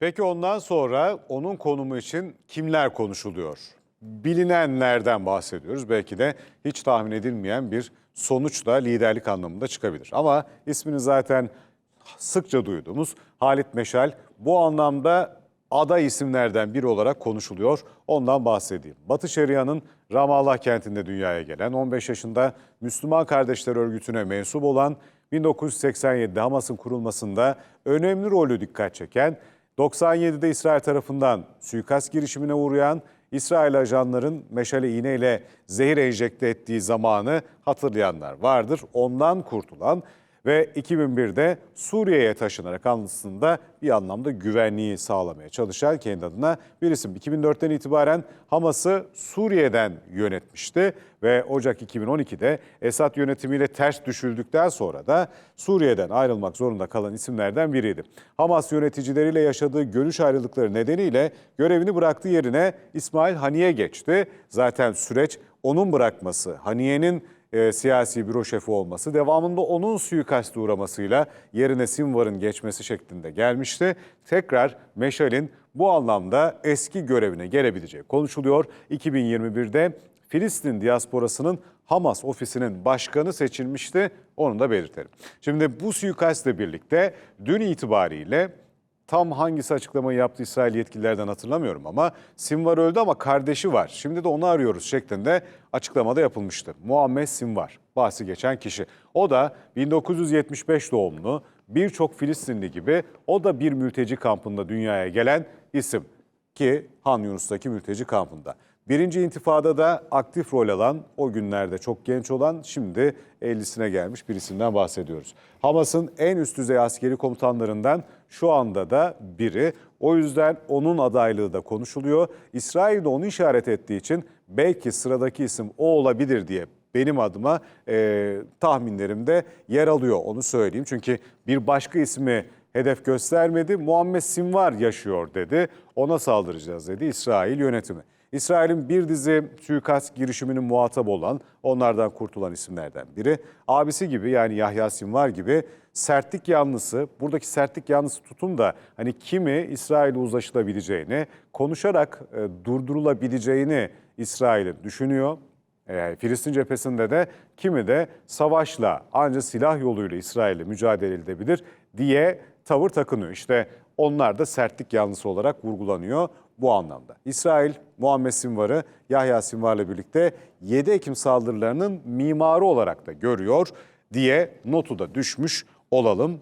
Peki ondan sonra onun konumu için kimler konuşuluyor? Bilinenlerden bahsediyoruz. Belki de hiç tahmin edilmeyen bir sonuç da liderlik anlamında çıkabilir. Ama ismini zaten sıkça duyduğumuz Halit Meşal bu anlamda aday isimlerden biri olarak konuşuluyor. Ondan bahsedeyim. Batı Şeria'nın Ramallah kentinde dünyaya gelen 15 yaşında Müslüman Kardeşler Örgütü'ne mensup olan 1987'de Hamas'ın kurulmasında önemli rolü dikkat çeken 97'de İsrail tarafından suikast girişimine uğrayan İsrail ajanların meşale iğneyle zehir enjekte ettiği zamanı hatırlayanlar vardır. Ondan kurtulan ve 2001'de Suriye'ye taşınarak aslında bir anlamda güvenliği sağlamaya çalışan kendi adına bir isim. 2004'ten itibaren Hamas'ı Suriye'den yönetmişti ve Ocak 2012'de Esad yönetimiyle ters düşüldükten sonra da Suriye'den ayrılmak zorunda kalan isimlerden biriydi. Hamas yöneticileriyle yaşadığı görüş ayrılıkları nedeniyle görevini bıraktığı yerine İsmail Haniye geçti. Zaten süreç onun bırakması, Haniye'nin e, siyasi büro şefi olması, devamında onun suikaste uğramasıyla yerine Sinvar'ın geçmesi şeklinde gelmişti. Tekrar Meşal'in bu anlamda eski görevine gelebileceği konuşuluyor. 2021'de Filistin diasporasının Hamas ofisinin başkanı seçilmişti. Onu da belirtelim. Şimdi bu suikastle birlikte dün itibariyle Tam hangisi açıklamayı yaptı İsrail yetkililerden hatırlamıyorum ama Sinvar öldü ama kardeşi var. Şimdi de onu arıyoruz şeklinde açıklamada yapılmıştı. Muhammed Sinvar bahsi geçen kişi. O da 1975 doğumlu birçok Filistinli gibi o da bir mülteci kampında dünyaya gelen isim ki Han Yunus'taki mülteci kampında. Birinci intifadada aktif rol alan, o günlerde çok genç olan, şimdi 50'sine gelmiş bir isimden bahsediyoruz. Hamas'ın en üst düzey askeri komutanlarından şu anda da biri. O yüzden onun adaylığı da konuşuluyor. İsrail de onu işaret ettiği için belki sıradaki isim o olabilir diye benim adıma e, tahminlerimde yer alıyor onu söyleyeyim. Çünkü bir başka ismi hedef göstermedi. Muhammed Sinvar yaşıyor dedi. Ona saldıracağız dedi İsrail yönetimi. İsrail'in bir dizi suikast girişiminin muhatap olan, onlardan kurtulan isimlerden biri. Abisi gibi yani Yahya Sinvar gibi sertlik yanlısı, buradaki sertlik yanlısı tutum da hani kimi İsrail'e uzlaşılabileceğini, konuşarak e, durdurulabileceğini İsrail'in düşünüyor. E, Filistin cephesinde de kimi de savaşla ancak silah yoluyla İsrail'le mücadele edilebilir diye tavır takınıyor. İşte onlar da sertlik yanlısı olarak vurgulanıyor bu anlamda. İsrail Muhammed Sinvar'ı Yahya Sinvar'la birlikte 7 Ekim saldırılarının mimarı olarak da görüyor diye notu da düşmüş olalım.